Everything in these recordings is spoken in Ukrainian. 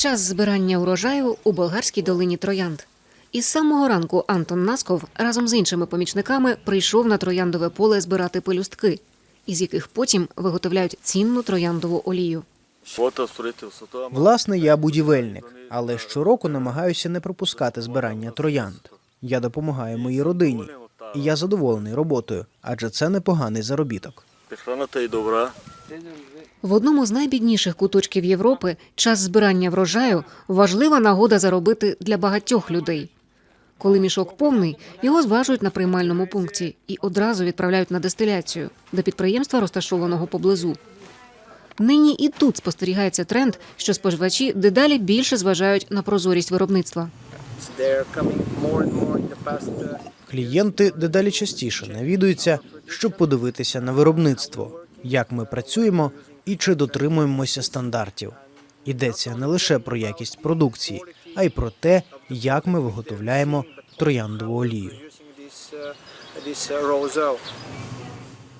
Час збирання урожаю у болгарській долині Троянд. Із самого ранку Антон Насков разом з іншими помічниками прийшов на трояндове поле збирати пелюстки, із яких потім виготовляють цінну трояндову олію. Власне, я будівельник, але щороку намагаюся не пропускати збирання троянд. Я допомагаю моїй родині, і я задоволений роботою, адже це непоганий заробіток. Храната і добра. В одному з найбідніших куточків Європи час збирання врожаю важлива нагода заробити для багатьох людей. Коли мішок повний, його зважують на приймальному пункті і одразу відправляють на дистиляцію до підприємства, розташованого поблизу. Нині і тут спостерігається тренд, що споживачі дедалі більше зважають на прозорість виробництва. Клієнти дедалі частіше навідуються, щоб подивитися на виробництво, як ми працюємо і чи дотримуємося стандартів. Йдеться не лише про якість продукції, а й про те, як ми виготовляємо трояндову олію.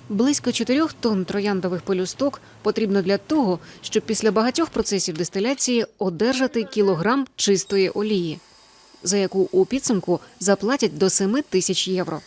Близько 4 тонн трояндових пелюсток потрібно для того, щоб після багатьох процесів дистиляції одержати кілограм чистої олії, за яку у підсумку заплатять до 7 тисяч євро.